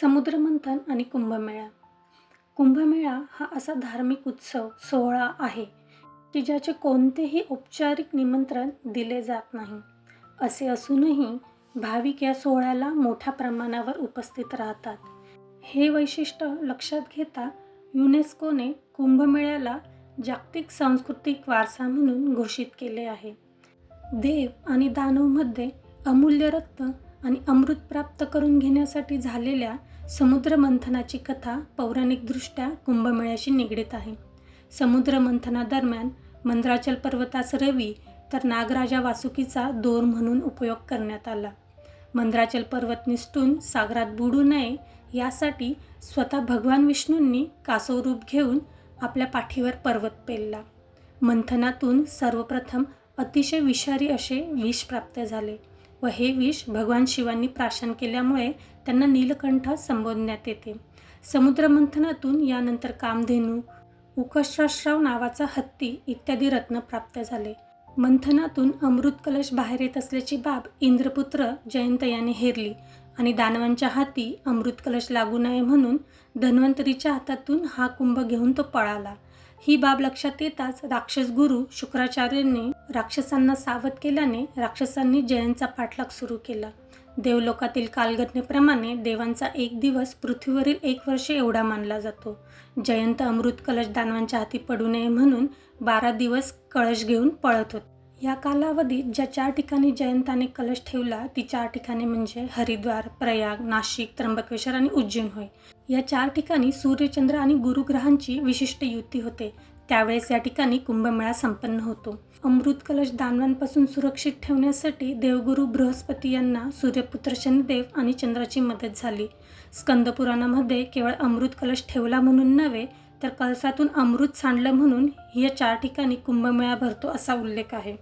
समुद्रमंथन आणि कुंभमेळा. कुंभमेळा हा असा धार्मिक उत्सव सोहळा आहे की ज्याचे कोणतेही औपचारिक निमंत्रण दिले जात नाही. असे असूनही भाविक या सोहळ्याला मोठ्या प्रमाणावर उपस्थित राहतात. हे वैशिष्ट्य लक्षात घेता युनेस्कोने कुंभमेळ्याला जागतिक सांस्कृतिक वारसा म्हणून घोषित केले आहे. देव आणि दानवमध्ये अमूल्य रत्न आणि अमृत प्राप्त करून घेण्यासाठी झालेल्या समुद्रमंथनाची कथा पौराणिकदृष्ट्या कुंभमेळ्याशी निगडीत आहे. समुद्रमंथनादरम्यान मंद्राचल पर्वतास रवी तर नागराजा वासुकीचा दोर म्हणून उपयोग करण्यात आला. मंद्राचल पर्वत निसटून सागरात बुडू नये यासाठी स्वतः भगवान विष्णूंनी कासव रूप घेऊन आपल्या पाठीवर पर्वत पेलला. मंथनातून सर्वप्रथम अतिशय विषारी असे विष प्राप्त झाले. व हे विष भगवान शिवांनी प्राशन केल्यामुळे त्यांना नीलकंठ संबोधण्यात येते. समुद्रमंथनातून यानंतर कामधेनू उकश्राश्राव नावाचा हत्ती इत्यादी रत्न प्राप्त झाले. मंथनातून अमृत कलश बाहेर येत असल्याची बाब इंद्रपुत्र जयंत याने हेरली आणि दानवांच्या हाती अमृत कलश लागू नये म्हणून धन्वंतरीच्या हातातून हा कुंभ घेऊन तो पळाला. ही बाब लक्षात येताच राक्षस गुरु शुक्राचार्यांनी राक्षसांना सावध केल्याने राक्षसांनी जयंतचा पाठलाग सुरू केला. देवलोकातील कालघटनेप्रमाणे देवांचा एक दिवस पृथ्वीवरील एक वर्ष एवढा मानला जातो. जयंत अमृत कलश दानवांच्या हाती पडू नये म्हणून बारा दिवस कळश घेऊन पळत होते. या कालावधीत ज्या चार ठिकाणी जयंताने कलश ठेवला ती चार ठिकाणे म्हणजे हरिद्वार प्रयाग नाशिक त्र्यंबकेश्वर आणि उज्जैन होय. या चार ठिकाणी सूर्यचंद्र आणि गुरुग्रहांची विशिष्ट युती होते. त्यावेळेस या ठिकाणी कुंभमेळा संपन्न होतो. अमृत कलश दानवांपासून सुरक्षित ठेवण्यासाठी देवगुरु बृहस्पती यांना सूर्यपुत्र शनिदेव आणि चंद्राची मदत झाली. स्कंदपुराणामध्ये केवळ अमृत कलश ठेवला म्हणून नव्हे तर कळसातून अमृत सांडलं म्हणून या चार ठिकाणी कुंभमेळा भरतो असा उल्लेख आहे.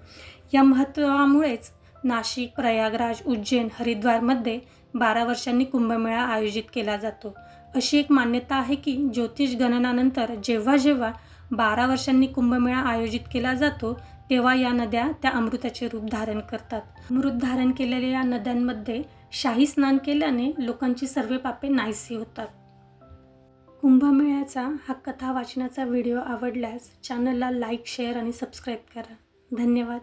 या महत्त्वामुळेच नाशिक प्रयागराज उज्जैन हरिद्वारमध्ये बारा वर्षांनी कुंभमेळा आयोजित केला जातो. अशी एक मान्यता आहे की ज्योतिष गणनानंतर जेव्हा जेव्हा बारा वर्षांनी कुंभमेळा आयोजित केला जातो तेव्हा या नद्या त्या अमृताचे रूप धारण करतात. अमृत धारण केलेल्या या नद्यांमध्ये शाही स्नान केल्याने लोकांची सर्व पापे नाहीसी होतात. कुंभमेळ्याचा हा कथा वाचनाचा व्हिडिओ आवडल्यास चॅनलला लाईक शेअर आणि सबस्क्राईब करा. धन्यवाद.